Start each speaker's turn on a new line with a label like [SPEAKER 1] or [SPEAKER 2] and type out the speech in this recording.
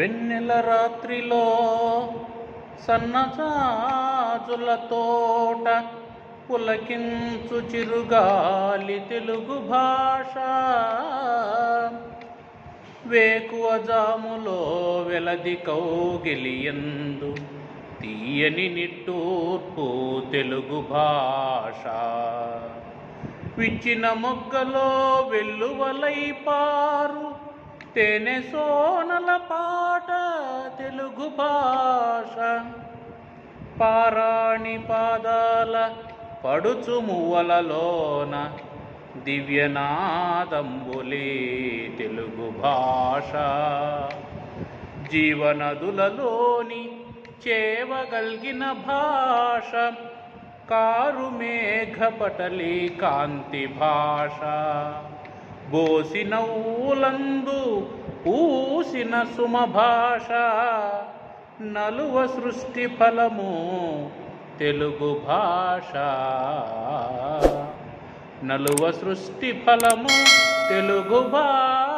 [SPEAKER 1] వెన్నెల రాత్రిలో సన్నజాజుల తోట పులకించు చిరుగాలి తెలుగు భాష. వేకువ జాములో వెలది కౌగిలియందు తీయని నిట్టూర్పు తెలుగు భాష. విచ్చిన మొగ్గలో వెల్లువలై పారు తేనె సోనల పాట తెలుగు భాష. పారాణి పాదాల పడుచు మువ్వలలోన దివ్యనాదంబులే తెలుగు భాష. జీవనదులలోని చేవగల్గిన భాష కారు మేఘపటలి కాంతి భాష. బోసి ఊలందు పూసిన సుమభాష నలువ సృష్టి ఫలము తెలుగు భాష. నలువ సృష్టి ఫలము తెలుగు భాష.